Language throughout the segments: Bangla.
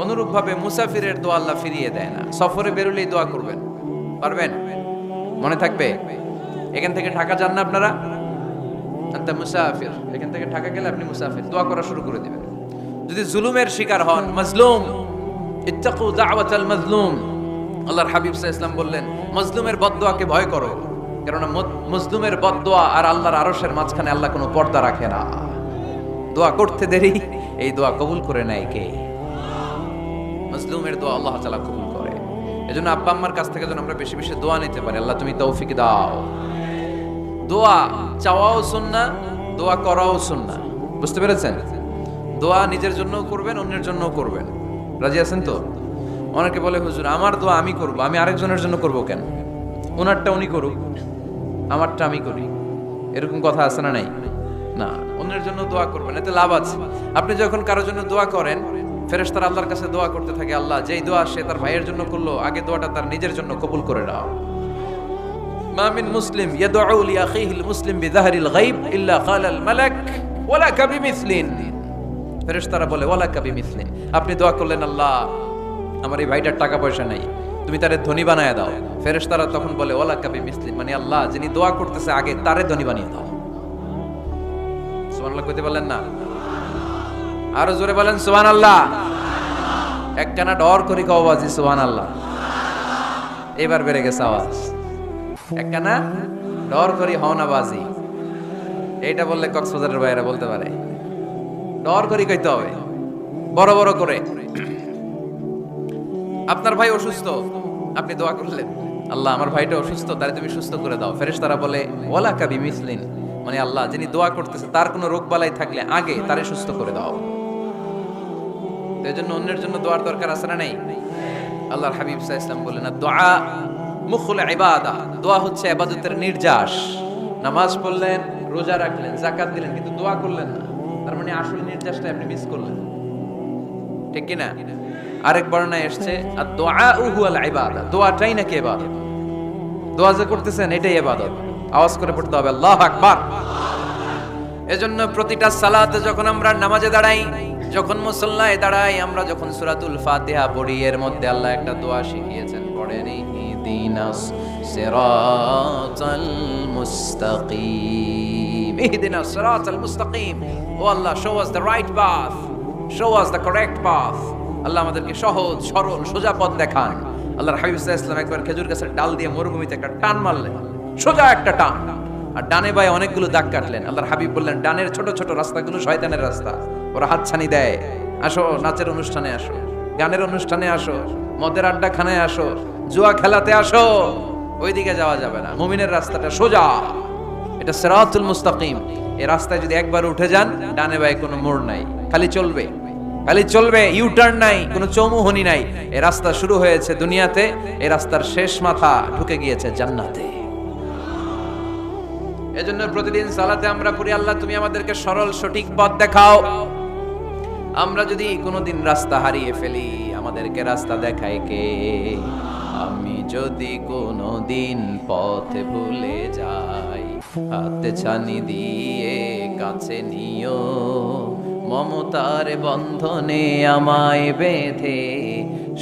অনুরূপভাবে মুসাফিরের দোয়া আল্লাহ ফিরিয়ে দেয় না। সফরে বেরোলেই দোয়া করবেন। পারবেন? মনে থাকবে? এখান থেকে ঢাকা যান না আপনারা? আন্তা মুসাফির। এখান থেকে ঢাকা গেলে আপনি মুসাফির। দোয়া করা শুরু করে দিবেন। যদি জুলুমের শিকার হন ইত্তাকু দাওয়াতাল আল্লাহর হাবিব ইসলাম বললেন, মজলুমের বদদোয়াকে ভয় করো। কেননা মজলুমের বদদোয়া আর আল্লাহর আরশের মাঝখানে আল্লাহ কোনো পর্দা রাখে না। দোয়া করতে দেরি? এই দোয়া কবুল করে নেয় কে? মজলুমের দোয়া আল্লাহ তাআলা কবুল করে। এজন্য আব্বা আম্মার কাছ থেকে যেন আমরা বেশি বেশি দোয়া নিতে পারি। আল্লাহ তুমি তৌফিক দাও। দোয়া চাওয়াও সুন্না দোয়া করাও সুন্না বুঝতে পেরেছেন? দোয়া নিজের জন্যও করবেন, অন্যের জন্যও করবেন। রাজি আছেন তো? অনেকে বলে, হুজুর, আমার দোয়া আমি করব। আমি আরেকজনের জন্য করব কেন? ওনারটা উনি করুক, আমারটা আমি করি। এরকম কথা আছে না নাই? না, অন্যের জন্য দোয়া করবেন, এতে লাভ আছে। আপনি যখন কারোর জন্য দোয়া করেন ফেরেশতারা আল্লাহর কাছে দোয়া করতে থাকে, আল্লাহ, যেই দোয়া সে তার ভাইয়ের জন্য করল, আগে দোয়াটা তার নিজের জন্য কবুল করে নাও। মামিন মুসলিম ইয়াদউ লি আখিহিল মুসলিম বিযাহরিল গায়ব ইল্লা ক্বালা মালাক ওয়ালা কাবিমিসলিন ফেরেশতারা বলে ওয়ালা কাবিমিসলিন আপনি দোয়া করলেন, আল্লাহ, আমার এই ভাইটার টাকা পয়সা নাই, তুমি তারে ধনী বানায় দাও। ফেরেশতারা তখন বলে ওয়ালা কাবি মিসলিন মানে আল্লাহ, যিনি দোয়া করতেছে, আগে তারে ধনী বানিয়ে দাও। সুবহানাল্লাহ কইতে পারলেন না? আরও জোরে বলেন, সুবহানাল্লাহ। একখানা ডর করি কও বাজি সোহান সুবহানাল্লাহ। এবার বেড়ে গেছে আওয়াজ। একখানা ডর করি হওনা বাজি। এইটা বললে কক্সবাজারের বাইরে বলতে পারে। ডর করি কইতে হবে। বড় বড় করে। আপনার ভাই অসুস্থ, আপনি দোয়া করলেন। আল্লাহ, আমার ভাইটা অসুস্থ, তারে তুমি সুস্থ করে দাও। ফেরেশ তারা বলে ওয়ালা কাবি মিসলিন মানে আল্লাহ, যিনি দোয়া করতেছে, তার কোনো রোগ বালাই থাকলে আগে তারে সুস্থ করে দাও। তো অন্যের জন্য দোয়ার দরকার আছে না আল্লাহর হাবিব বললেন দোয়া মুখুল ইবাদা। দোয়া হচ্ছে ইবাদতের নির্যাস। নামাজ পড়লেন, রোজা রাখলেন জাকাত দিলেন, কিন্তু দোয়া করলেন না। তার মানে আসল নির্যাসটা আপনি মিস করলেন। ঠিক কি না আরেক বর্ণায় এসছে আর দোয়া উহু আল ইবাদা। দোয়াটাই নাকি ইবাদত? দোয়া যে করতেছেন, এটাই ইবাদত। আওয়াজ করে পড়তে হবে, আল্লাহ আকবার। এজন্য প্রতিটা সালাতে যখন আমরা নামাজে দাঁড়াই যখন মুসল্লায় দাঁড়াই, আমরা যখন সূরাতুল ফাতিহা পড়ি, এর মধ্যে আল্লাহ একটা দোয়া শিখিয়েছেন, পড়েন, ইহদিনাস সিরাতাল মুস্তাকিম। ইহদিনাস সিরাতাল মুস্তাকিম। ও আল্লাহ show us the right path show us the correct path আল্লাহ আমাদেরকে সহজ, সরল, সোজা পথ দেখান। আল্লাহর হাবিব ওয়াসাল্লাম একবার খেজুর গাছের ডাল দিয়ে মরুভূমিতে একটা টান মারলেন। সোজা একটা টান। আর ডানে বায়ে অনেকগুলো দাগ কাটলেন। আল্লাহর হাবিব বললেন, ডানের ছোট ছোট রাস্তাগুলো শয়তানের রাস্তা। ওরা হাতছানি দেয়। আসো, নাচের অনুষ্ঠানে আসো, গানের অনুষ্ঠানে আসো, মদের আড্ডা খানায় আসো, জুয়া খেলাতে আসো। ওইদিকে যাওয়া যাবে না। মুমিনের রাস্তাটা সোজা। এটা সেরাতুল মুস্তাকিম। এই রাস্তায় যদি একবার উঠে যান, ডানে বায়ে কোনো মোড় নাই। খালি চলবে। খালি চলবে ইউ টার্ন নাই, কোনো চৌমুহনি নাই। এ রাস্তা শুরু হয়েছে দুনিয়াতে। এ রাস্তার শেষ মাথা ঢুকে গিয়েছে জান্নাতে। এজন্য প্রতিদিন সালাতে আমরা পড়ি, আল্লাহ, তুমি আমাদেরকে সরল, সঠিক পথ দেখাও। আমরা যদি কোনোদিন রাস্তা হারিয়ে ফেলি, আমাদেরকে রাস্তা দেখায় কে? আমি যদি কোনোদিন পথ ভুলে যাই, হাতে ছানি দিয়ে কাছে নিও। মমতার বন্ধনে আমায় বেঁধে,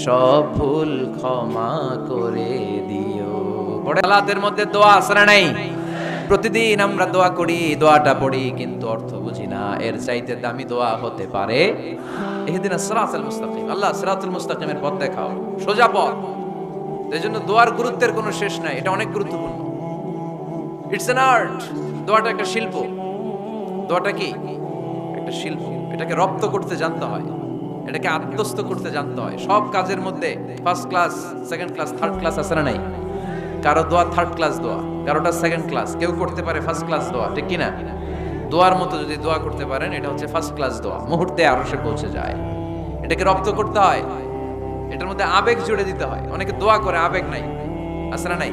সব ভুল ক্ষমা করে দিও। পড়ে মধ্যে দোয়া আসরা নাই? প্রতিদিন আমরা দোয়া করি, দোয়াটা পড়ি, কিন্তু অর্থ বুঝি না। এর চাইতে দামি দোয়া হতে পারে এদিন সিরাতুল মুস্তাকিম। আল্লাহ সিরাতুল মুস্তাকিমের পথ দেখাও। সোজা পথ। এই জন্য দোয়ার গুরুত্বের কোনো শেষ নাই। এটা অনেক গুরুত্বপূর্ণ। ইটস এন আর্ট দোয়াটা একটা শিল্প। দোয়াটা কি? একটা শিল্প। এটাকে রপ্ত করতে জানতে হয়। এটাকে আত্মস্থ করতে জানতে হয়। সব কাজের মধ্যে first class second class third class আছে না নাই? কারও দোয়া থার্ড ক্লাস দোয়া, কারোটা সেকেন্ড ক্লাস কেউ করতে পারে ফার্স্ট ক্লাস দোয়া, ঠিক কি না দোয়ার মতো যদি দোয়া করতে পারেন, এটা হচ্ছে ফার্স্ট ক্লাস দোয়া, মুহূর্তে আরও সে পৌঁছে যায়। এটাকে রপ্ত করতে হয়, এটার মধ্যে আবেগ জুড়ে দিতে হয়। অনেকে দোয়া করে, আবেগ নাই না নাই?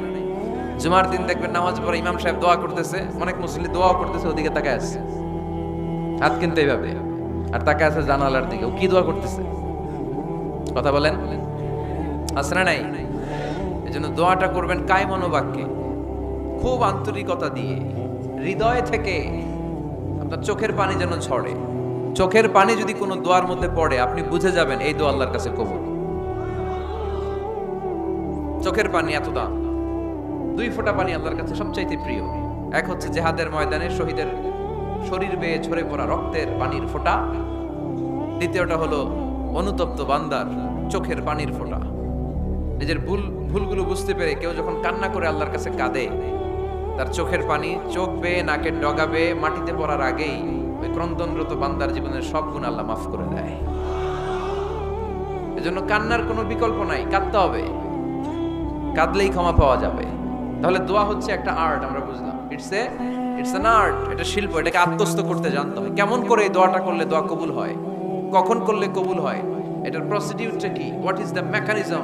জুমার দিন দেখবেন নামাজ পড়ে ইমাম সাহেব দোয়া করতেছে, অনেক মুসলিম দোয়া করতেছে, ওদিকে তাকায় আছে। হাত কিন্তু এইভাবে আর তাকায় আছে জানালার দিকে, ও কি দোয়া করতেছে? কথা বলেন? না নাই? জন্য দোয়াটা করবেন কায় মনোবাক্যে খুব আন্তরিকতা দিয়ে, হৃদয় থেকে আপনার চোখের পানি যেন ঝরে। চোখের পানি যদি কোনো দোয়ার মধ্যে পড়ে, আপনি বুঝে যাবেন এই দোয়া আল্লাহর কাছে কবুল। চোখের পানি এত দাম। দুই ফোঁটা পানি আল্লাহর কাছে সবচাইতে প্রিয়। এক হচ্ছে জেহাদের ময়দানে শহীদের শরীর বেয়ে ঝরে পড়া রক্তের পানির ফোঁটা। দ্বিতীয়টা হলো অনুতপ্ত বান্দার চোখের পানির ফোঁটা। নিজের ভুল, ভুলগুলো বুঝতে পেরে কেউ যখন কান্না করে আল্লাহর কাছে কাঁদে, তার চোখের পানি চোখ বেয়ে, নাকের ডগা বেয়ে, মাটিতে পড়ার আগেই ওই ক্রন্দনরত বান্দার জীবনের সব গুণ আল্লাহ মাফ করে দেয়। এজন্য কান্নার কোনো বিকল্প নাই, কাঁদতে হবে। কাঁদলেই ক্ষমা পাওয়া যাবে। তাহলে দোয়া হচ্ছে একটা আর্ট, আমরা বুঝলাম। It's a it's an art এটা শিল্প, এটাকে আত্মস্থ করতে জানতে হয়। কেমন করে এই দোয়াটা করলে দোয়া কবুল হয়? কখন করলে কবুল হয়? এটার প্রসিডিউরটা কি? What is the mechanism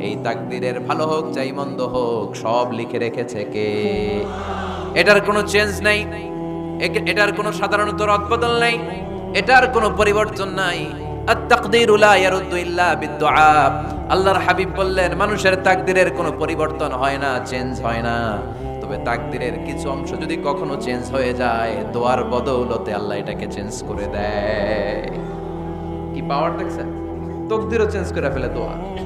এই তাকদিরের ভালো হোক চাই মন্দ হোক, সব লিখে রেখেছে কে? এটার কোনো চেঞ্জ নাই। এটার কোনো সাধারণত রদবদল নাই। এটার কোনো পরিবর্তন নাই। আল্লাহর হাবিব বললেন, মানুষের তাকদিরের কোনো পরিবর্তন হয় না চেঞ্জ হয় না। তবে তাকদিরের কিছু অংশ যদি কখনো চেঞ্জ হয়ে যায়, দোয়ার বদৌলতে আল্লাহ এটাকে চেঞ্জ করে দেয়। কি পাওয়ার দেখছেন? তকদিরও চেঞ্জ করে ফেলে দোয়া।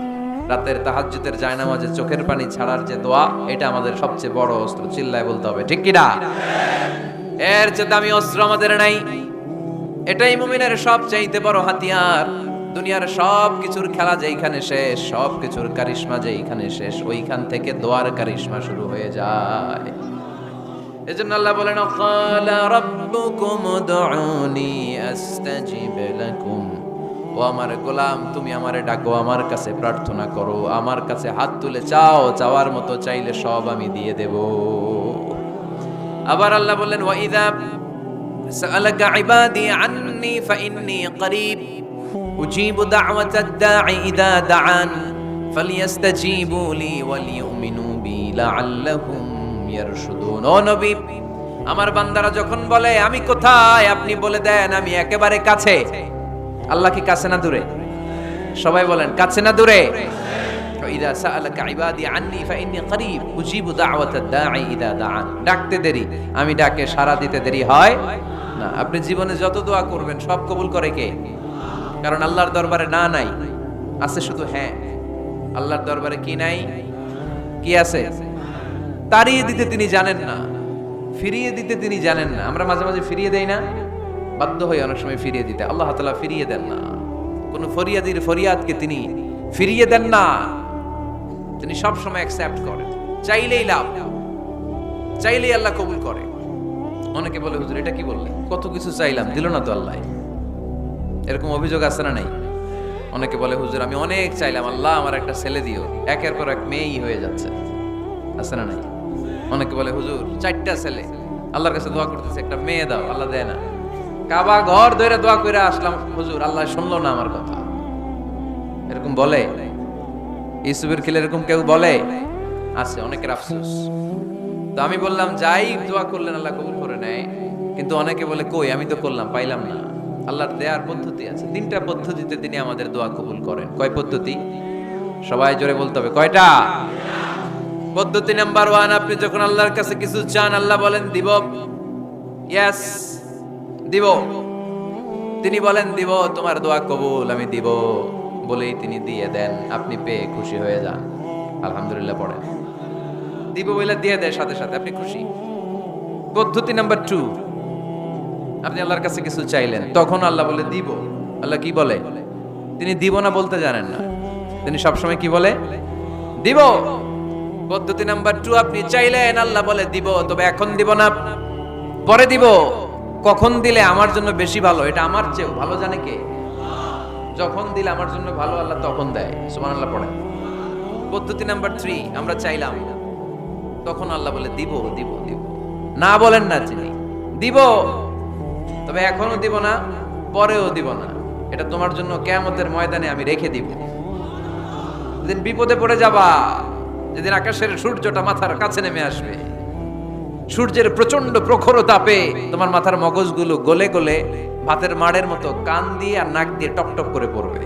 রাতের তাহাজ্জুদের জায়নামাজে চোখের পানি ছাড়ার যে দোয়া, এটা আমাদের সবচেয়ে বড় অস্ত্র। চিল্লায় বলতে হবে, ঠিক কিনা? এর চেয়ে দামি অস্ত্র আমাদের নাই। এটাই মুমিনের সব চাইতে বড় হাতিয়ার। দুনিয়ার সব কিছুর খেলা যেইখানে শেষ সব কিছুর কারিশমা যেইখানে শেষ, ওইখান থেকে দোয়ার কারিশমা শুরু হয়ে যায়। এজন্য আল্লাহ বলেন ক্বালা রাব্বুকুম উদউনি, আস্তাজিব লাকুম ও আমার গোলাম, তুমি আমারে ডাকো, আমার কাছে প্রার্থনা করো, আমার কাছে হাত তুলে চাও, চাওয়ার মতো চাইলে সব আমি দিয়ে দেব। আবার আল্লাহ বললেন, ওয়াইদা ইবাদি আননি ফাইন্নি করিব ইদা দাআন লি ওয়ালিউমিনু বি লাআল্লাহুম ইয়ারশুদুন। ও নবী, আমার বান্দারা যখন বলে, আমি কোথায়? আপনি বলে দেন, আমি একেবারে কাছে। আল্লাহ কি কাছে না দূরে? সবাই বলেন, কাছে না দূরে? ডাকতে দেরি, আমি ডাকে সাড়া দিতে দেরি হয় না। আপনি জীবনে যত দোয়া করবেন, সব কবুল করে কে? কারণ আল্লাহর দরবারে না নাই, আছে শুধু হ্যাঁ। আল্লাহর দরবারে কি নাই? কি আছে? তাড়িয়ে দিতে তিনি জানেন না, ফিরিয়ে দিতে তিনি জানেন না। আমরা মাঝে মাঝে ফিরিয়ে দেই না। বাধ্য হয়ে অনেক সময় ফিরিয়ে দিতে। আল্লাহ তাআলা ফিরিয়ে দেন না। কোন ফরিয়াদির ফরিয়াদকে তিনি ফিরিয়ে দেন না। তিনি সব সময় অ্যাকসেপ্ট করেন। চাইলেই লাভ, চাইলেই আল্লাহ কবুল করে। অনেকে বলে, হুজুর, এটা কি বললেন? কত কিছু চাইলাম, দিল না তো আল্লাহ? এরকম অভিযোগ আছে না নাই? অনেকে বলে, হুজুর, আমি অনেক চাইলাম, আল্লাহ আমার একটা ছেলে দিও। একের পর এক মেয়েই হয়ে যাচ্ছে। আছে না নাই? অনেকে বলে, হুজুর, চারটা ছেলে, আল্লাহর কাছে দোয়া করতেছে, একটা মেয়ে দাও, আল্লাহ দেয় না। কাবা ঘর ধরে দোয়া করে আসলাম, হুজুর, আল্লাহ শুনলো না আমার কথা। এরকম বলে? ইসুফের খেলে এরকম কেউ বলে? আছে, অনেকের আফসোস। তো আমি বললাম, যাই দোয়া করলেন, আল্লাহ কবুল করে নেয়। কিন্তু অনেকে বলে, কই, আমি তো করলাম, পাইলাম না। আল্লাহর দেয়ার পদ্ধতি আছে। তিনটা পদ্ধতিতে তিনি আমাদের দোয়া কবুল করেন। কয় পদ্ধতি? সবাই জোরে বলতে হবে। কয়টা? পদ্ধতি নাম্বার ওয়ান, আপনি যখন আল্লাহর কাছে কিছু চান, আল্লাহ বলেন, দিব। ইয়াস দিব। তিনি বলেন, দিব, তোমার দোয়া কবুল আমি দিব। বলেই তিনি দিয়ে দেন, আপনি পেয়ে খুশি হয়ে যান। আলহামদুলিল্লাহ পড়েন। দিব বলে দিয়ে দেয় সাথে সাথে, আপনি খুশি। পদ্ধতি নাম্বার টু আপনি আল্লাহর কাছে কিছু চাইলেন, তখন আল্লাহ বলে, দিব। আল্লাহ কি বলে? তিনি দিব না বলতে জানেন না। তিনি সবসময় কি বলে? দিব। পদ্ধতি নাম্বার টু আপনি চাইলেন, আল্লাহ বলে, দিব। তবে এখন দিব না, পরে দিব। কখন দিলে আমার জন্য বেশি ভালো? এটা আমার চেয়েও ভালো জানে কে? যখন দিলে আমার জন্য ভালো, আল্লাহ তখন দেয়। সুমান আল্লাহ পড়ে। পদ্ধতি নাম্বার থ্রি আমরা চাইলাম, তখন আল্লাহ বলে, দিব দিব দিব। না বলেন না চিনি দিব। তবে এখনও দিব না, পরেও দিব না। এটা তোমার জন্য কেয়ামতের ময়দানে আমি রেখে দিব। যেদিন বিপদে পড়ে যাবা, যেদিন আকাশের সূর্যটা মাথার কাছে নেমে আসবে সূর্যের প্রচণ্ড প্রখর তাপে তোমার মাথার মগজগুলো গলে গলে ভাতের মাড়ের মতো কান দিয়ে আর নাক দিয়ে টপ টপ করে পড়বে।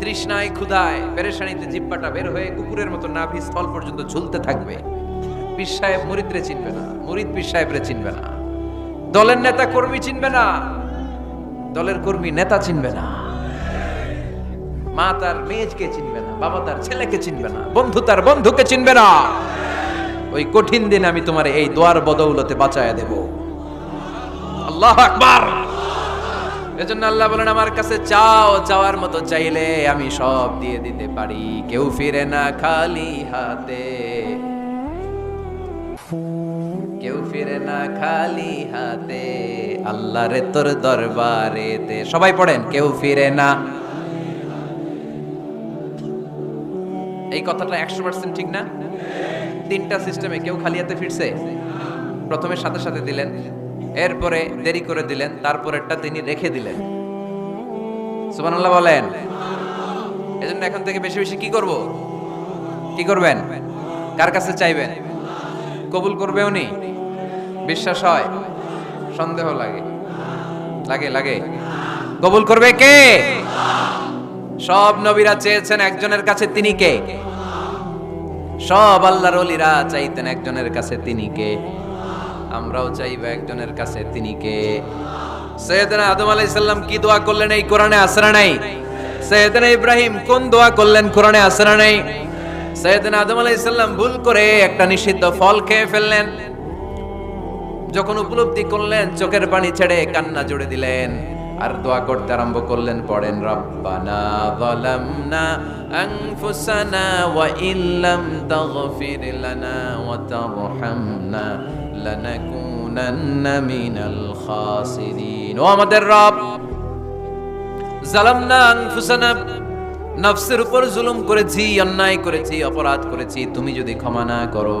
তৃষ্ণায় ক্ষুধায় পেরেশানিতে জিব্বাটা বের হয়ে কুকুরের মতো নাভি স্থল পর্যন্ত ঝুলতে থাকবে। পীর সাহেব মুরিদরে চিনবে না, মুরিদ পীর সাহেবরে চিনবে না। দলের নেতা কর্মী চিনবে না, দলের কর্মী নেতা চিনবে না। মা তার মেয়েকে চিনবে না, বাবা তার ছেলেকে চিনবে না, বন্ধু তার বন্ধুকে চিনবে না। ওই কঠিন দিন আমি তোমার এই দোয়ার বদৌলতে বাঁচায় দেব। আল্লাহ আকবার। এজন্য আল্লাহ বলেন, আমার কাছে চাও, চাওয়ার মতো চাইলে আমি সব দিয়ে দিতে পারি। কেউ ফিরে না খালি হাতে। কেউ ফিরে না খালি হাতে। আল্লাহ রে তোর দরবারেতে। সবাই পড়েন, কেউ ফিরে না এই কথাটা একশো পার্সেন্ট ঠিক না? তিনটা সিস্টেমে কেউ খালি হাতে ফিরছে। প্রথমে সাথে সাথে দিলেন, এরপরে দেরি করে দিলেন, তারপরেরটা তিনি রেখে দিলেন। বলেন, এজন্য এখন থেকে বেশি বেশি কি করব? কি করবেন? কার কাছে চাইবেন? কবুল করবে উনি? বিশ্বাস হয়? সন্দেহ লাগে। লাগে লাগে। কবুল করবে কে? সব নবীরা চেয়েছেন একজনের কাছে তিনি কে? সব আল্লাহর ওলিরা চাইতেন একজনের কাছে তিনি কে? আমরাও চাইব একজনের কাছে তিনি কে? সৈয়দনা আদম আলাইহিস কি দোয়া করলেন এই কোরআনে আসরা নাই? সৈয়দনা ইব্রাহিম কোন দোয়া করলেন কোরআনে আসরা নাই? সৈয়দনা আদম আলাইহিস সালাম ভুল করে একটা নিষিদ্ধ ফল খেয়ে ফেললেন। যখন উপলব্ধি করলেন, চোখের পানি ছেড়ে কান্না জুড়ে দিলেন। আর দোয়া করতে আরম্ভ করলেন, পড়েন, রব্বানা যালামনা আনফুসানা ওয়া ইল্লাম তাগফির লানা ওয়া তারহামনা লানাকুনান্না মিনাল খাসিরিন। ও আমাদের রব জালামনা আনফুসানা, নফসের উপর জুলুম করেছি, অন্যায় করেছি, অপরাধ করেছি, তুমি যদি ক্ষমা না করো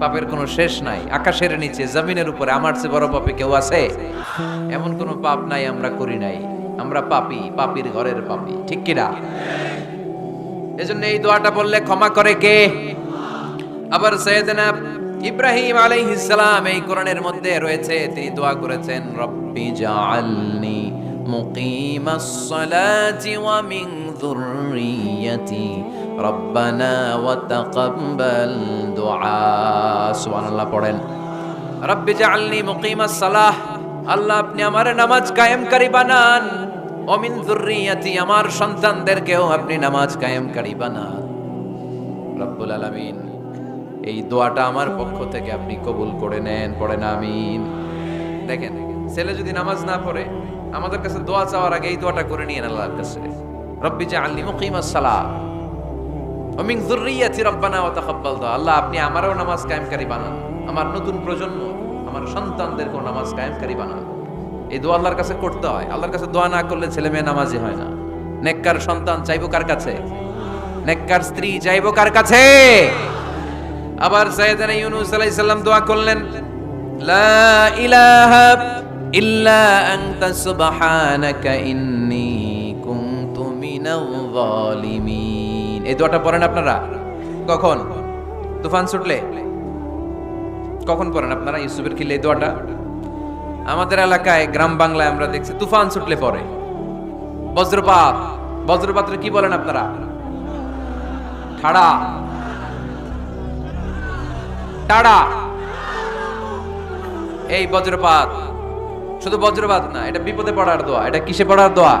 পাপের কোনো শেষ নাই, আকাশের নিচে, জমিনের উপরে, আমার চেয়ে বড় পাপে কেউ আছে? এমন কোনো পাপ নাই আমরা করি নাই। আমরা পাপী, পাপীর ঘরের পাপী, ঠিক কিনা? এজন্য এই দোয়াটা বললে ক্ষমা করে কে? আবার সৈয়দনা ইব্রাহিম আলাইহিস সালাম এই কোরআনের মধ্যে রয়েছে, তিনি দোয়া করেছেন, রব্বি জাআলনি মুকিমাস সালাতি ওয়া মিন যুররিয়াতি রব্বানা ওয়া তাকাব্বাল দুআ সুবহানাল্লাহ পড়েন। রব্বি জাআলনি মুকিমাস সালাহ। আল্লাহ আপনি আমার নামাজ কায়েমকারী বানান। ও মিন যুররিয়াতি আমার সন্তানদেরকেও আপনি নামাজ কায়েমকারী বানান। রব্বুল আলামিন, এই দোয়াটা আমার পক্ষ থেকে আপনি কবুল করে নেন, পড়েন, আমিন। দেখেন, ছেলে যদি নামাজ না পড়ে, আমাদের কাছে দোয়া চাওয়ার আগে এই দোয়াটা করে নিয়ে আল্লাহর কাছে। রব্বি জাআলনি মুকিমাস সালাহ। ওয়া মিন যুররিয়াতি রব্বানা ওয়া তাকাব্বাল দুআ আল্লাহ, আপনি আমারও নামাজ কায়েমকারী বানান। আমার নতুন প্রজন্ম, আমার সন্তানদেরকেও নামাজ কায়েমকারী বানান। এই দোয়া আল্লাহর কাছে করতে হয়। আল্লাহর কাছে দোয়া না করলে ছেলে মেয়ে নামাজি হয় না। নেককার সন্তান চাইব কার কাছে? নেককার স্ত্রী চাইব কার কাছে? আবার সাইয়েদানা ইউনুস আলাইহিস সালাম দোয়া করলেন, লা ইলাহা ইল্লা আনতা সুবহানাকা ইন্নী মিনাল এই দোয়াটা পড়েন আপনারা? কখন? তুফান ছুটলে? কখন পড়েন আপনারা ইউসুফের খিলে এই দোয়াটা? আমাদের এলাকায় গ্রাম বাংলায় আমরা দেখছি তুফান ছুটলে পড়ে। বজ্রপাত। বজ্রপাতের কি বলেন আপনারা? ঠাড়া। টাড়া। এই বজ্রপাত। শুধু বজ্রপাত না, এটা বিপদে পড়ার দোয়া। এটা কিসে পড়ার দোয়া?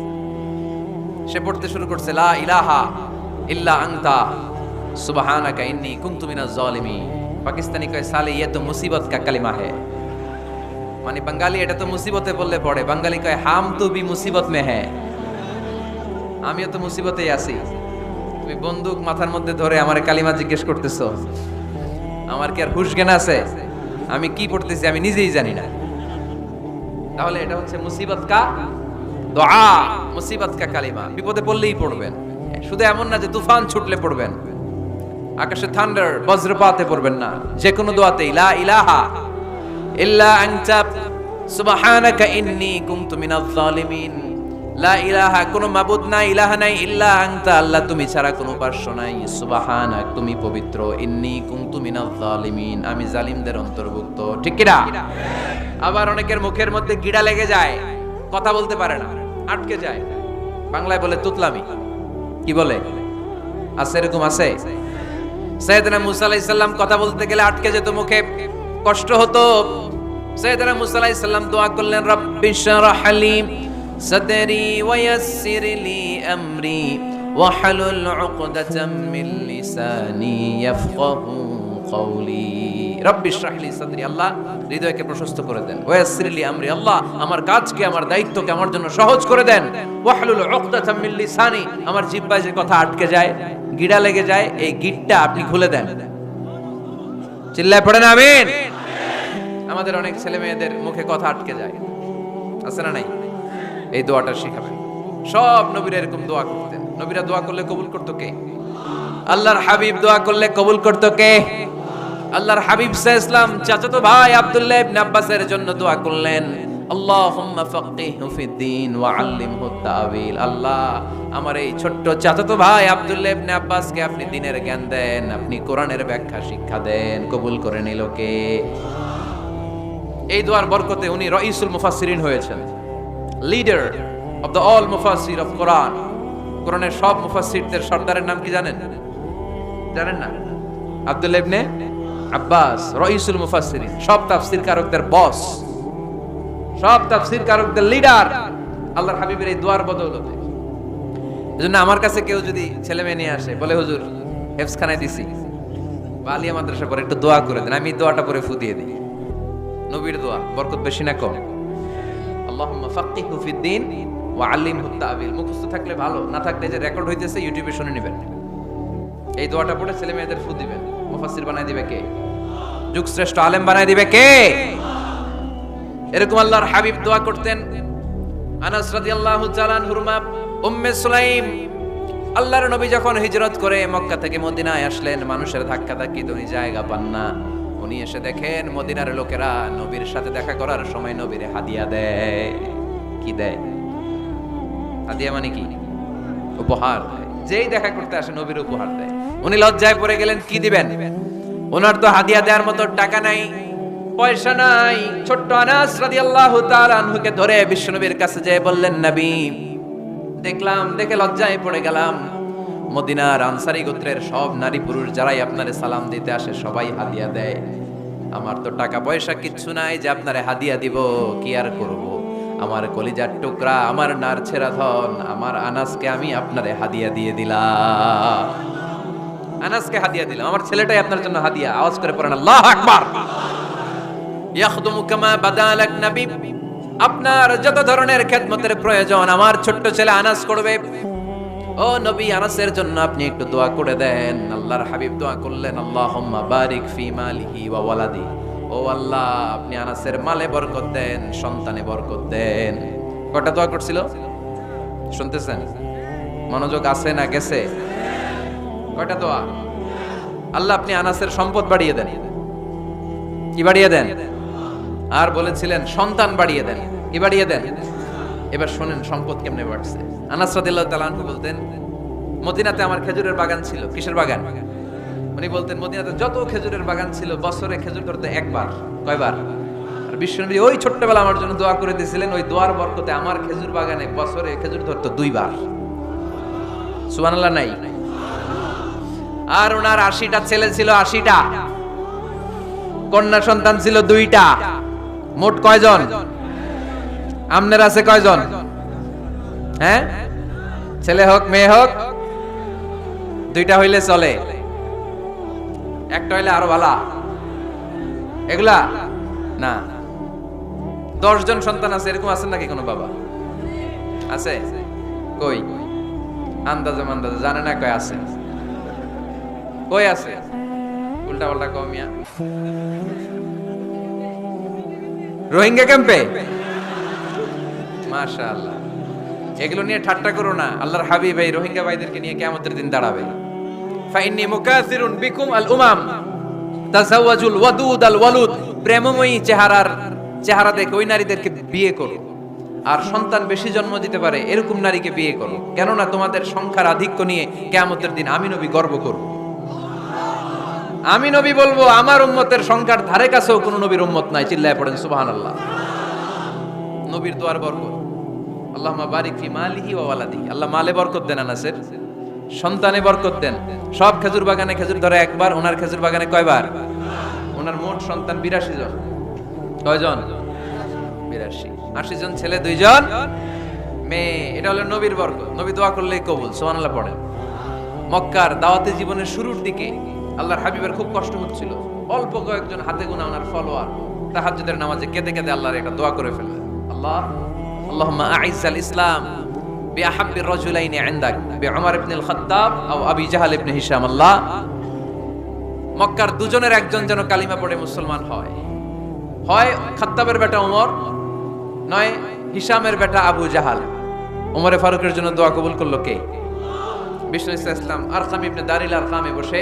সে পড়তে শুরু করছে, লা ইলাহা ইল্লা আনতা, সুবহানাকা ইন্নী কুনতু মিনাজ জালিমিন। পাকিস্তানি কয়, সালে ইয়ে তো মুসিবত কা কালিমা হে। মানে বাঙালি এটা তো মুসিবতে বললে পড়ে, বাঙালি কয়, হাম তো বি মুসিবত মে হ্যাঁ আমিও তো মুসিবতেই আছি। তুমি বন্দুক মাথার মধ্যে ধরে আমার কালিমা জিজ্ঞেস করতেছো, আমার কি আর হুশ জ্ঞান আছে? আমি কি পড়তেছি আমি নিজেই জানি না। তাহলে এটা হচ্ছে মুসিবত কা দোয়া, মুসিবত কা কালিমা। বিপদে পড়লেই পড়বেন। শুধু এমন না যে তুফান ছুটলে পড়বেন। আকাশে থান্ডার, বজ্রপাতে পড়বেন না। যে কোনো দোয়াতে লা ইলাহা ইল্লা আনতা। সুবহানাকা ইন্নী কুনতু মিনাজ জালিমিন লা ইলাহা, কোনো মাবুদ নাই, ইলাহা নাই, ইল্লা আনতা। আল্লাহ তুমি ছাড়া কোনো উপাস্য নাই। সুবহানাক, তুমি পবিত্র। ইন্নী কুনতু মিনাজ জালিমিন আমি জালিমদের অন্তর্ভুক্ত। ঠিক কিনা? আবার অনেকের মুখের মধ্যে গিড়া লেগে যায়। কথা বলতে পারে না, আটকে যায়। বাংলায় বলে তুতলামি। কি বলে? আছে এরকম আছে? সৈয়দনা মুসা আলাইহিস সালাম কথা বলতে গেলে আটকে যেত মুখে, কষ্ট হতো। সৈয়দনা মুসা আলাইহিস সালাম দোয়া করলেন, রব্বি শরহ লি সাদরি ওয়ায়াসসির লি আমরি ওয়াহলুল উকদাতাম মিন লিসানি ইয়াফকাহু। কওলি। রব্বি শরহ লি সাদরি, আল্লাহ হৃদয়কে প্রশস্ত করে দেন। ওয়ায়াসসির লি আমরি, আল্লাহ আমার কাজকে, আমার দায়িত্বকে আমার জন্য সহজ করে দেন। ওয়াহলুল উকদাতাম মিন লিসানি, আমার জিহ্বায় যে কথা আটকে যায়, গিড়া লেগে যায়, এই গিটটা আপনি খুলে দেন। চিল্লায় পড়েন, আমিন। আমাদের অনেক ছেলে মেয়েদের মুখে কথা আটকে যায়। আছে না নাই? এই দোয়াটা শিখাবেন। সব নবীরা এরকম দোয়া করতেন। নবীরা দোয়া করলে কবুল করতো কে? আল্লাহর হাবিব দোয়া করলে কবুল করতো কে? আল্লাহর হাবিব সাহ ইসলাম চাচাতো ভাই আব্দুল্লাহ ইবনে আব্বাসের জন্য দোয়া করলেন, আল্লাহুম্মা ফাক্কিহু ফিদ্দিন ওয়া আল্লিমহু তাওয়িল। আল্লাহ, আমার এই ছোট্ট চাচাতো ভাই আব্দুল্লাহ ইবনে আব্বাসকে আপনি দিনের জ্ঞান দেন, আপনি কোরআনের ব্যাখ্যা, শিক্ষা দেন, কবুল করে নিল কে? এই দোয়ার বরকতে উনি রইসুল মুফাসসিরিন হয়েছেন, লিডার অফ দ্য অল মুফাসসির অফ কোরআন। কোরআনের সব মুফাসসিরদের সর্দারের নাম কি জানেন? জানেন না? আব্দুল্লাহ ইবনে আব্বাস, রইসুল মুফাসসিরিন, সব তাফসীর কারকদের বস সব তাফসীর কারকদের লিডার আল্লাহর হাবিবের এই দোয়ার বদৌলতে। এজন্য আমার কাছে কেউ যদি ছেলে মেয়ে নিয়ে আসে, বলে, হুজুর হেফসখানায় দিছি। বা আলিয়া মাদ্রাসা পরে একটু দোয়া করে দেন, আমি দোয়াটা পরে ফু দিয়ে দিই। নবীর দোয়া, বরকত বেশি না কম। আল্লাহুম্মা ফাক্কিহু ফিদ্দিন ওয়া আল্লিমহু তা'বিল। মুখস্থ থাকলে ভালো, না থাকলে যে রেকর্ড হইতেছে ইউটিউবে শুনে নেবেন। এই দোয়াটা পড়ে ছেলে মেয়েদের ফু দিবেন মুফাসসির বানায় দিবে কে? যুগ শ্রেষ্ঠ আলেম বানাই দিবে কে? এরকম আল্লাহর হাবিব দোয়া করতেন। আনাস রাদিয়াল্লাহু তাআলা আনহুর মা উম্মে সুলাইম। আল্লাহর নবী যখন হিজরত করে মক্কা থেকে মদিনায় আসলেন, মানুষের ধাক্কা ধাক্কি উনি জায়গা পান না। উনি এসে দেখেন মদিনার লোকেরা নবীর সাথে দেখা করার সময় নবীরে হাদিয়া দেয়। কি দেয়? হাদিয়া মানে কি? উপহার দেয়। যেই দেখা করতে আসে নবীর উপহার দেয়। উনি লজ্জায় পড়ে গেলেন, কি দিবেন? ওনার তো হাদিয়া দেওয়ার মতো টাকা নাই, পয়সা নাই, ছোট্ট আনাস রাদিয়াল্লাহু তাআলা আনহুকে ধরে বিশ্বনবীর কাছে যেয়ে বললেন, নবী, দেখলাম, দেখে লজ্জায় পড়ে গেলাম। মদিনার আনসারি গোত্রের সব নারী পুরুষ যারাই আপনারে সালাম দিতে আসে, সবাই হাদিয়া দেয়। আমার তো টাকা পয়সা কিচ্ছু নাই যে আপনারে হাদিয়া দিব, কি আর করব? আমার কলিজার টুকরা, আমার নার ছেঁড়া ধন, আমার আনাসকে আমি আপনারে হাদিয়া দিয়ে দিলাম। আনাসকে হাদিয়া দিলাম। আমার ছেলেটাই আপনার জন্য হাদিয়া। আওয়াজ করে পড়েন, আল্লাহ আকবার! ইয়াখদুমু কামা বাদালাক নবী। আপনার যত ধরনের খেদমতের প্রয়োজন, আমার ছোট্ট ছেলে আনাস করবে। ও নবী, আনাসের জন্য আপনি একটু দোয়া করে দেন। আল্লাহর হাবিব দোয়া করলেন, আল্লাহুম্মা বারিক ফি মালিহি ওয়া ওয়ালাদি। ও আল্লাহ, আপনি আনাসের মালে বরকত দেন, সন্তানে বরকত দেন। কয়টা দোয়া করছিল? শুনতেছেন? মনোযোগ আছে না গেছে? কয়টা দোয়া? আল্লাহ আপনি আনাসের সম্পদ বাড়িয়ে দেন। কি বাড়িয়ে দেন? আর বলেছিলেন, সন্তান বাড়িয়ে দেন। কি বাড়িয়ে দেন? এবার শোনেন, সম্পদ কেমনে বাড়ছে। আনাস রাদিয়াল্লাহু তাআলা আনহু বলতেন, মদিনাতে আমার খেজুরের বাগান ছিল। কিসের বাগান? উনি বলতেন, মদিনাতে যত খেজুরের বাগান ছিল, বছরে খেজুর ধরতে একবার, কয়বার? আর বিশ্বনবী ওই ছোট্টবেলা আমার জন্য দোয়া করে দিয়েছিলেন, ওই দোয়ার বরকতে আমার খেজুর বাগানে বছরে খেজুর ধরতো দুইবার। সুবহানাল্লাহ, নাই? আর ওনার আশিটা ছেলে ছিল আশিটা। কন্যা সন্তান ছিল দুইটা। মোট কয়জন? আমনের আছে কয়জন? হ্যাঁ? ছেলে হোক, মেয়ে হোক, দুইটা হইলে চলে। একটা হইলে আরও ভালা। এগুলা? না। দশ জন সন্তান আছে, এরকম আছেন নাকি কোনো বাবা? আছে? কই? আন্দাজে মান্দাজে, জানে না কয় আছে। কই আছে? উল্টা পাল্টা কমিয়া রোহিঙ্গা ক্যাম্পে? মাশাআল্লাহ। এগুলো নিয়ে ঠাট্টা করো না। আল্লাহর হাবিব এই রোহিঙ্গা ভাইদেরকে নিয়ে কিয়ামতের দিন দাঁড়াবে। ফাইন্নি মুকাসিরুন বিকুম আল উমাম। তাজাওয়াজুল ওয়াদুদ আল ওয়ালুদ। প্রেমময়ী চেহারার চেহারা দেখে ওই নারীদেরকে বিয়ে করো। আর সন্তান বেশি জন্ম দিতে পারে এরকম নারীকে বিয়ে করো। কেননা তোমাদের সংখ্যার আধিক্য নিয়ে কিয়ামতের দিন আমি নবী গর্ব করব। আমি নবী বলব, আমার উম্মতের সংখ্যার ধারে কাছেও কোনো নবীর উম্মত নাই, চিল্লায় পড়েন, সুবহানাল্লাহ। নবীর দোয়ার বরকত। আল্লাহ বারিক ফি মালিহি ওয়া ওয়ালাদিহি আল্লাহ মালে বরকত দেন আনাসের। সন্তানে বরকত দেন। সব খেজুর বাগানে খেজুর ধরে একবার, ওনার খেজুর বাগানে কয়বার? ওনার মোট সন্তান বিরাশি জন। কয়জন? বিরাশি। আশি জন ছেলে দুইজন মেয়ে। এটা হলো নবীর বরকত। নবী দোয়া করলেই কবুল, সুবহানাল্লাহ পড়েন। মক্কার দাওয়াতে জীবনের শুরুর দিকে আল্লাহর হাবিবের খুব কষ্ট হচ্ছিল। অল্প কয়েকজন হাতে গোনা ওনার ফলোয়ার তাহাজ্জুদের নামাজে কেঁদে কেঁদে আল্লাহর একটা দোয়া করে ফেললেন আল্লাহ, আল্লাহুম্মা ইসলাম মক্কার দুজনের একজন যেন কালিমা পড়ে মুসলমান হয়। হয় খাত্তাবের বেটা ওমর নয় হিশামের বেটা আবু জাহাল। ওমরে ফারুকের জন্য দোয়া কবুল করল কে? বিষ্ণু ইসা ইসলাম, আরকাম ইবনে দারিল আরকামে বসে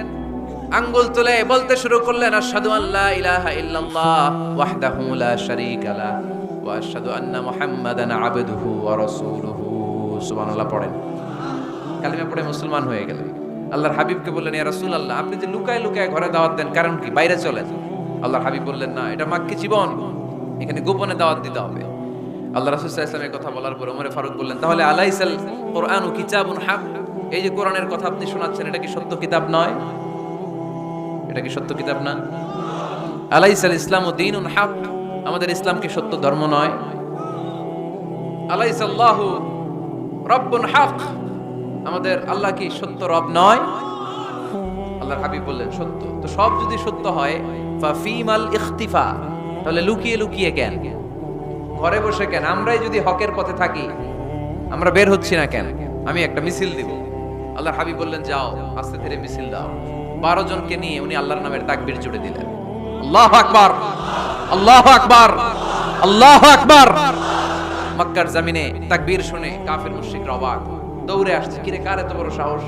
আঙ্গুল তুলে বলতে শুরু করলেন, আশহাদু আল্লা ইলাহা ইল্লাল্লাহ ওয়াহদাহু লা শারীকা লা ওয়া আশহাদু আন্না মুহাম্মাদান আবদুহু ওয়া রাসূলুহু। সুবহানাল্লাহ পড়েন। কালিমা পড়ে মুসলমান হয়ে গেলেন। আল্লাহর হাবিবকে বললেন, ইয়া রাসূলুল্লাহ, আপনি যে লুকায় লুকায় ঘরে দাওয়াত দেন, কারণ কি? বাইরে চলেন। আল্লাহর হাবিব বললেন, না, এটা মাক্কি জীবন এখানে গোপনে দাওয়াত দিতে হবে। আল্লাহ রাসূল সাল্লাল্লাহু কথা বলার পর ওমরে ফারুক বললেন, তাহলে আলাইসাল কোরআন কিতাবুন হক? এই যে কোরআনের কথা আপনি শোনাচ্ছেন, এটা কি সত্য কিতাব নয়? এটা কি সত্য কিতাব না? আলাইসাল ইসলাম ও দিনুন হক। আমাদের ইসলাম কি সত্য ধর্ম নয়? রব্বুন হক। আমাদের আল্লাহ কি সত্য রব নয়? হাবিব বললেন, সত্য। তো সব যদি সত্য হয় ইখতিফা। তাহলে লুকিয়ে লুকিয়ে কেন? ঘরে বসে কেন? আমরাই যদি হকের পথে থাকি, আমরা বের হচ্ছি না কেন? আমি একটা মিছিল দিব। আল্লাহর হাবিব বললেন, যাও, আস্তে ধীরে মিছিল দাও। বারো জনকে নিয়ে উনি আল্লাহর নামের তাকবির জুড়ে দিলেন। আল্লাহ আকবার আল্লাহ আকবার আল্লাহ আকবার। মক্কার জমিনে তাকবীর শুনে কাফির মুশরিকরা অবাক। দৌড়ে আসছে, কিরে, কার এত বড় সাহস?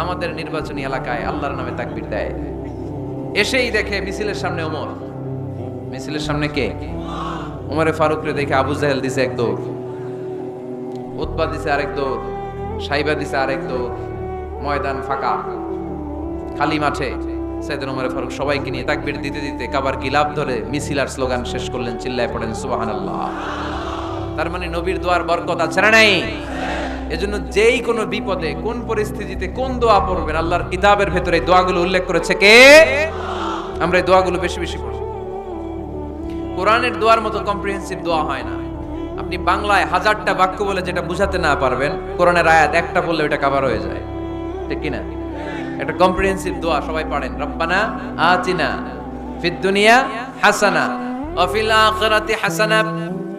আমাদের নির্বাচনী এলাকায় আল্লাহর নামে তাকবীর দেয়। এসেই দেখে মিছিলের সামনে ওমর। মিছিলের সামনে কে? ওমরে ফারুকরে দেখে আবু জাহেল দিছে এক দৌড়। উৎপা দিছে আরেক দৌড়, সাইবা দিছে আরেক দৌড়। ময়দান ফাঁকা। খালি মাঠে। সাইদিন ওমরে ফারুক সবাইকে নিয়ে তাকবীর দিতে দিতে কাবার গিলাপ ধরে মিছিল আর স্লোগান শেষ করলেন, চিল্লায় পড়েন, সুবহানাল্লাহ। তার মানে নবীর দোয়ার বরকত আছে না নাই। এজন্য যেই কোনো বিপদে, কোন পরিস্থিতিতে, কোন দোয়া পড়বেন, আল্লাহর কিতাবের ভেতরে দোয়াগুলো উল্লেখ করেছে কে? আমরা এই দোয়াগুলো বেশি বেশি পড়ব কোরআনের দোয়ার মতো কম্প্রিহেন্সিভ দোয়া হয় না। আপনি বাংলায় হাজারটা বাক্য বলে যেটা বুঝাতে না পারবেন, কোরআনের আয়াত একটা বললে ওটা কভার হয়ে যায়। ঠিক কিনা? একটা কম্প্রিহেন্সিভ দোয়া সবাই পড়েন। রব্বানা আতিনা ফিদ দুনিয়া হাসানা ওয়া ফিল আখিরাতি হাসানা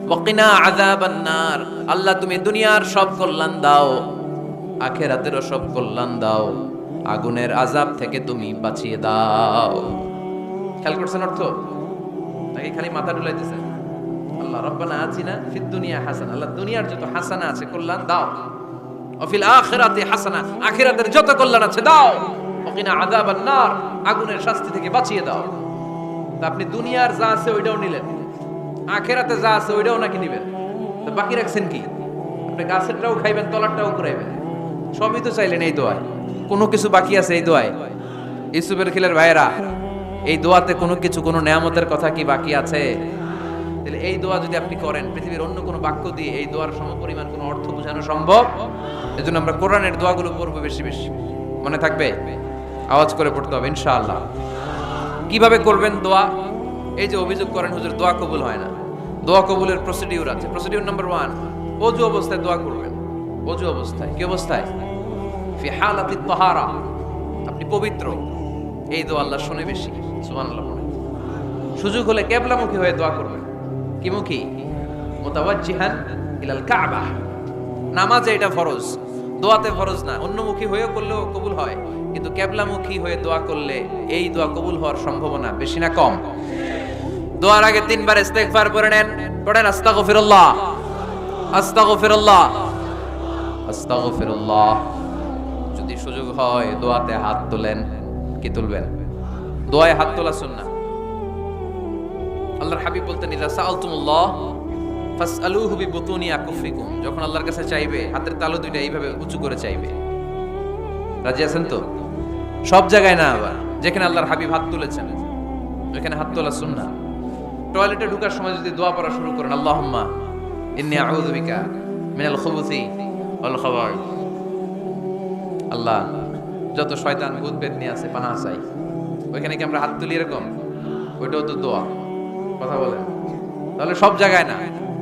ওয়াকিনা আযাবান নার। আল্লাহ তুমি দুনিয়ার সব কল্যাণ দাও, আখেরাতেরও সব কল্যাণ দাও, আগুনের আযাব থেকে তুমি বাঁচিয়ে দাও। খেয়াল করছেন অর্থ? নাকি খালি মাথা ডুলাইতেছেন আল্লাহ রব্বানা আছিনা ফিদ দুনিয়া হাসান। আল্লাহ দুনিয়ার যত হাসানা আছে, কল্যাণ দাও। অফিল আখিরাতে হাসানা, আখিরাতের যত কল্যাণ আছে দাও। ওকিনা আযাবান নার, আগুনের শাস্তি থেকে বাঁচিয়ে দাও। তা আপনি দুনিয়ার যা আছে ওইটাও নিলেন। আখেরাতে যা আছে ওইটাও নাকি নিবেন? তো বাকি রাখছেন কি? আপনি গাছেরটাও খাইবেন, তলারটাও ঘুরাইবেন সবই তো চাইলেন এই দোয়ায়। কোনো কিছু বাকি আছে এই দোয়ায়। ইসুফের খিলের ভাইয়েরা, এই দোয়াতে কোনো কিছু, কোনো নেয়ামতের কথা কি বাকি আছে? তাহলে এই দোয়া যদি আপনি করেন, পৃথিবীর অন্য কোনো বাক্য দিয়ে এই দোয়ার সমপরিমাণ কোনো অর্থ বোঝানো সম্ভব? এজন্য আমরা কোরআনের দোয়াগুলো পড়ব বেশি বেশি। মনে থাকবে? আওয়াজ করে পড়তে হবে, ইনশাআল্লাহ। কীভাবে করবেন দোয়া? এই যে অভিযোগ করেন, হুজুর, দোয়া কবুল হয় না। দোয়া কবুলের প্রসিডিউর আছে। প্রসিডিউর নাম্বার ওয়ান অজু অবস্থায় দোয়া করবেন। অজু অবস্থায়। কি অবস্থায়? ফি আপনি পবিত্র। এই দোয়া আল্লাহ শুনে বেশি। সুবহানাল্লাহ সুযোগ হলে কেবলামুখী হয়ে দোয়া করবেন। কি মুখী মুতাওয়াজ্জিহান ইলাল কাবা। নামাজে এটা ফরজ, দোয়াতে ফরজ না, অন্যমুখী হয়েও করলেও কবুল হয়, কিন্তু কেবলামুখী হয়ে দোয়া করলে এই দোয়া কবুল হওয়ার সম্ভাবনা বেশি না কম। দোয়ার আগে তিনবার ইস্তেগফার করে নেন, পড়েন আস্তাগফিরুল্লাহ। আস্তাগফিরুল্লাহ। আস্তাগফিরুল্লাহ। যদি সুযোগ হয় দোয়াতে হাত তোলেন, কি তুলবেন? দোয়ায় হাত তোলা সুন্নাহ। আল্লাহর হাবিব বলতেন ইজা সাআলতুমুল্লাহ, ফাসআলুহু বিবুতুনি আকুফিকুম। যখন আল্লাহর কাছে চাইবে, হাতের তালু দুইটা এইভাবে উঁচু করে চাইবে। রাজি আছেন তো? সব জায়গায় না আবার, যেখানে আল্লাহর হাবিব হাত তুলেছেন ওখানে হাত তোলা সুন্নাহ। টয়লেটে ঢোকার সময় যদি দোয়া পড়া শুরু করেন, আল্লাহুম্মা ইন্নী আউযু বিকা মিনাল খুবুসি ওয়াল খাবার আল্লাহ, যত শয়তান ভূত নিয়ে আছে, পানা চাই ওইখানে কি আমরা হাত তুলি এরকম? ওইটাও তো দোয়া। কথা বলেন তাহলে সব জায়গায় না,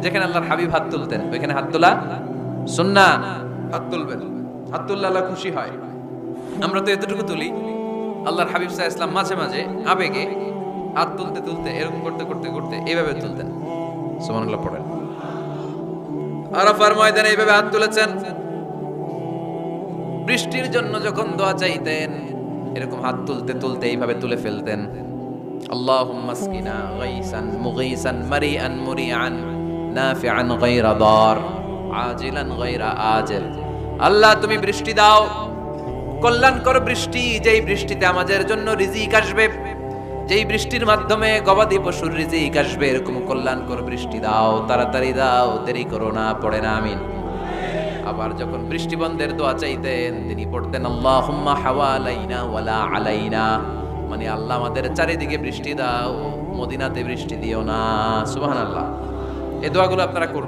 যেখানে আল্লাহর হাবিব হাত তুলতেন, ওইখানে হাত তোলা সুন্না, হাত তুলবেন। হাত তুললে আল্লাহ খুশি হয়। আমরা তো এতটুকু তুলি। আল্লাহর হাবিব সাহা ইসলাম মাঝে মাঝে আবেগে হাত তুলতে তুলতে, এরকম করতে করতে করতে এইভাবে তুলতেন। সুবহানাল্লাহ, পড়েন। আরাফার ময়দানে এইভাবে হাত তুলেছেন। বৃষ্টির জন্য যখন দোয়া চাইতেন, এরকম হাত তুলতে তুলতে এইভাবে তুলে ফেলতেন। اللهم اسقنا غيثا مغيثا مريئا مريعا نافعا غير ضار عاجلا غير آجل আল্লাহ তুমি বৃষ্টি দাও কল্যাণকর বৃষ্টি যেই বৃষ্টিতে আমাদের জন্য রিজিক আসবে যেই বৃষ্টির মাধ্যমে গবাদি পশুর রিজিক আসবে এরকম কল্যাণকর বৃষ্টি দাও তাড়াতাড়ি দাও দেরি করো না পড়ে না আমিন আবার যখন বৃষ্টি বন্ধের দোয়া চাইতেন তিনি পড়তেন আল্লাহুম্মা হাওয়ালাইনা ওয়ালা আলাইনা মানে আল্লাহ আমাদের চারিদিকে বৃষ্টি দাও, মদিনাতে বৃষ্টি দিও না, সুবহানাল্লাহ। এই দোয়াগুলো আপনারা করবেন